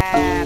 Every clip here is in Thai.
ก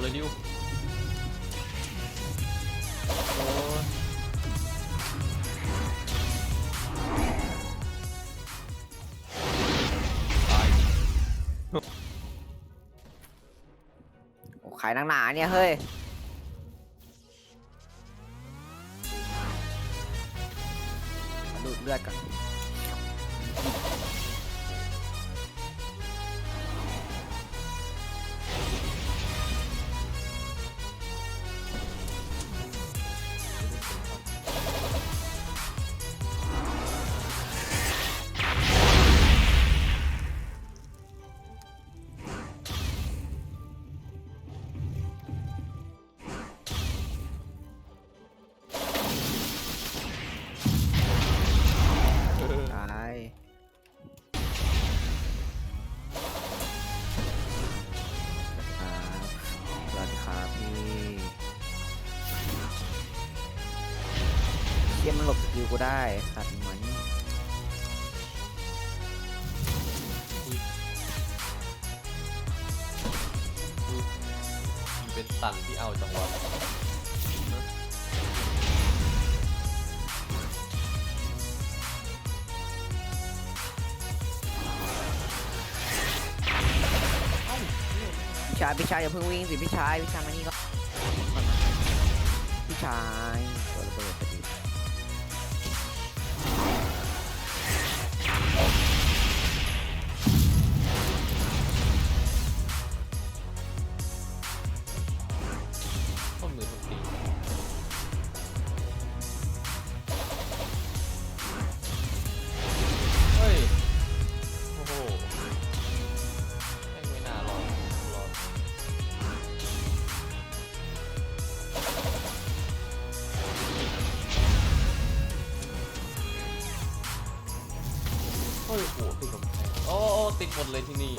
เอาเลยดิวโอ้ยตายโอ้ขายนังหนาเนี่ยเฮ้ย ดูดเลือดก่อน สกิลกูได้สัตว์เหมือนมันเป็นสันที่เอาจังหวะพี่ชายพี่ชายอย่าเพิ่งวิ่งสิพี่ชายพี่ชายมานี่ก็พี่ชายตัวระเบิดพอดี ติดหมดเลยที่นี่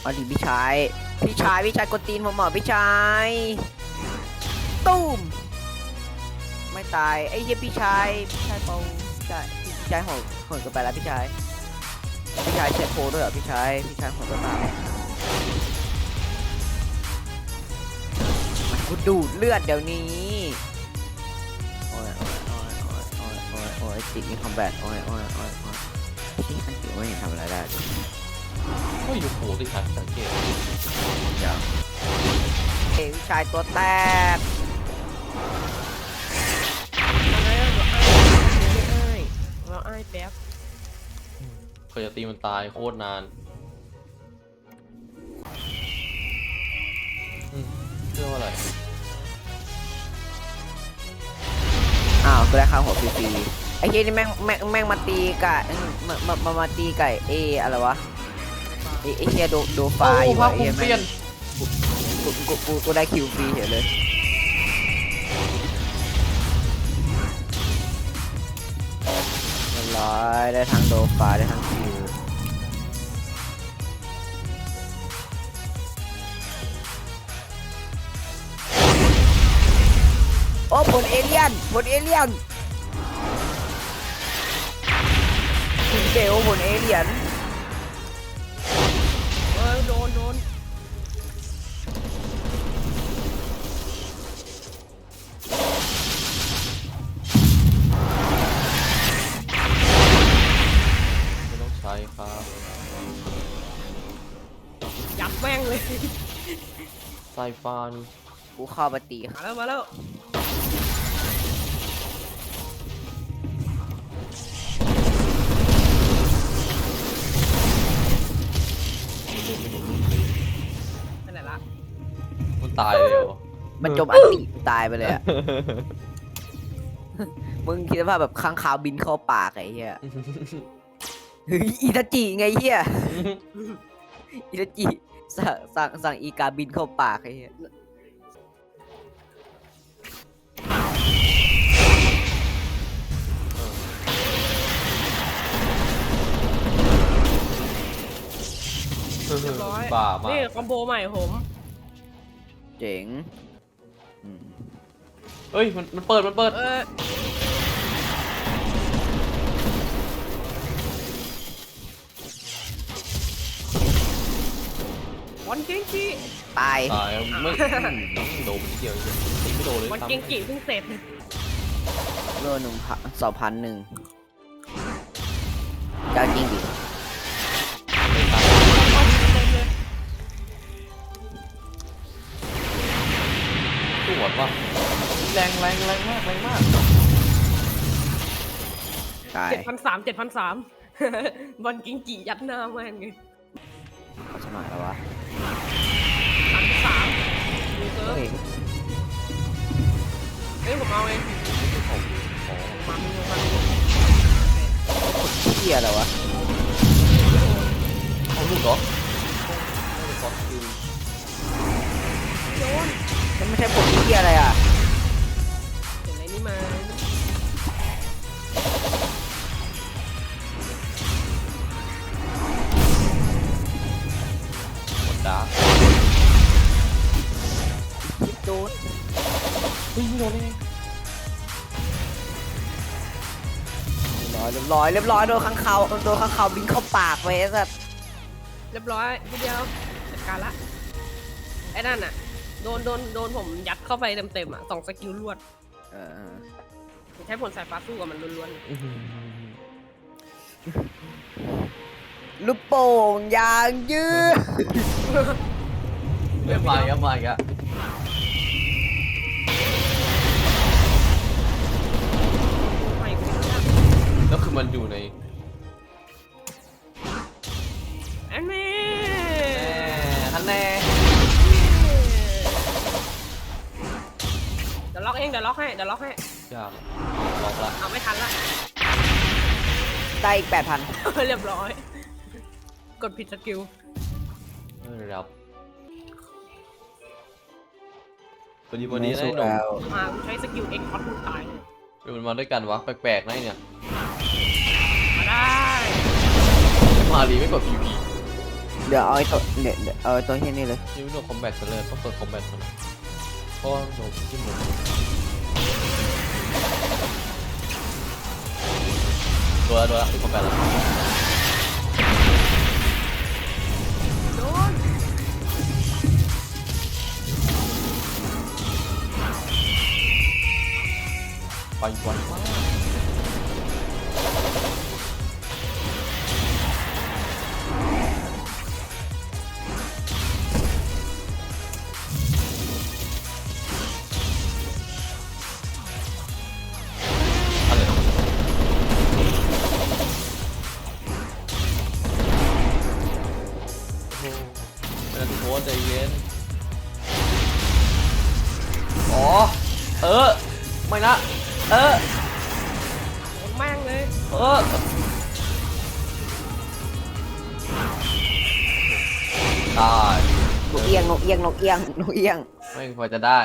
เอาดิพี่ชาย พี่ชายพี่ชายกดตีนผมเหรอพี่ชายตุ้มไม่ตาย ไอ้เหี้ยพี่ชายพี่ชายเปาพี่ชายพี่ชายหดโหดเกันไปแล้วพี่ชาย พี่ชายเช็ดโพด้วยเหรอพี่ชาย พี่ชายหดเกันไป กูดูดเลือดเดี๋ยวนี้ โอ้ยโอ้ยโอ้ยโอ้ยโอ้ยโอ้ยโอ้ยติดมีคอมแบทโอ้ยโอ้ยโอ้ยโอ้ยพี่ขันติไม่เห็นทำอะไรได้เลยเฮ้ยโอ้โหติดขัดสังเกตเดี๋ยวเอ้ยพี่ชายตัวแตกเราอ้ายแป๊บเคยจะตีมันตายโคตรนาน ได้ข้าวหัวฟรีๆไอ้เหี้ยนี่แม่งแม่งแม่งมาตีกับมามามามาตีกับเออะไรวะไอ้ไอ้เหี้ยโดโดฟาโอ้อยู่ภาอะคไอ้ภูเหี้ยมิแม่เปลี่ยนงกูกูกูกูได้คิวฟรีเฉยเลยเรียบร้อยได้ทั้งโดฟาได้ทั้งคิว อ้ผลเอเลี่ยนผลเอเลี่ยนคุณเกลผลเอเลี่ยนเออโดนโดนไม่ต้องใช้ครับยัดแม่งเลยไซฟันกูเข้าไปตีมาแล้วมาแล้ว ตายเลยเหรอมันจมอันติตายไปเลยอะมึงคิดว่าแบบค้างคาวบินเข้าปากไอ้เหี้ยเฮ้ยอิตาจิไงเหี้ยอิตาจิสั่งสั่งสั่งอีกาบินเข้าปากไอ้เหี้ยเรียบร้อยบ้ามากนี่คอมโบใหม่ผม เจ๋งอืมเฮ้ยมันมันเปิดมันเปิด เออวันเกงกิตาย ตายไม่โดนเดียวตีไม่โดนเลยวันเกงกิเพิ่งเสร็จโลหนึ่งพันสองพันหนึ่งจ้าจริงดิ ตรวจว่ะแรงแรงแรงมากแรงมากตายเจ็ดพันสามเจ็ดพันสามวันเกงกิยัดหน้าแม่งไงเขาจะหน่อยแล้ววะสามสามดูเซิร์ฟเฮ้ยเฮ้ยผมเอาเองอ๋อมามีมามีเหี้ยอะไรวะเอาลูกเหรอไม่ได้ซอสคิวโดนมัน ไม่ใช่ผมเหี้ยอะไรอะเห็นอะไรนี่มาหมดดาร์กโดนเฮ้ยไม่โดนได้ไงเรียบร้อยเรียบร้อยเรียบร้อยโดนข้างเขาโดนข้างเขาบินเข้าปากไปไอ้สัสเรียบร้อยทีเดียวจัดการละไอ้นั่นน่ะ โดนโดนโดนผมยัดเข้าไปเต็มๆอะสองสกิลรวดเออใช้ผลสายฟ้าสู้กับมันล้วนอื้อหือลูกโป่งยางยืดเริ่มมาอีกแล้วมาอีกแล้วๆไม่คุ้มนะแล้วคือมันอยู่ในอัน อกเองเดี๋ยวล็อกให้เดี๋ยวล็อกให้ยากลองละเอาไม่ทันละ ได้อีกแปดพันเรียบร้อย กดผิดสกิลไม่รับวันนี้วันนี้ได้หนุ่มแล้วมากูใช้สกิลเอ็กคอร์ดตายเดี๋ยวมันมาด้วยกันวะแปลกๆนะไอ้เนี่ยมาได้มารีไม่กด PVP เดี๋ยวเอาไอ้ตัวเดี๋ยวเดี๋ยวเอาไอ้ตัวเฮียนี่เลยนี่ไม่โดนคอมแบทเลยต้องเปิดคอมแบทมัน เพราะว่าโดนจิ้มหมดโดน เลยเออตายนกเอียงนกเอียงนกเอียงนกเอียง ไม่พอจะได้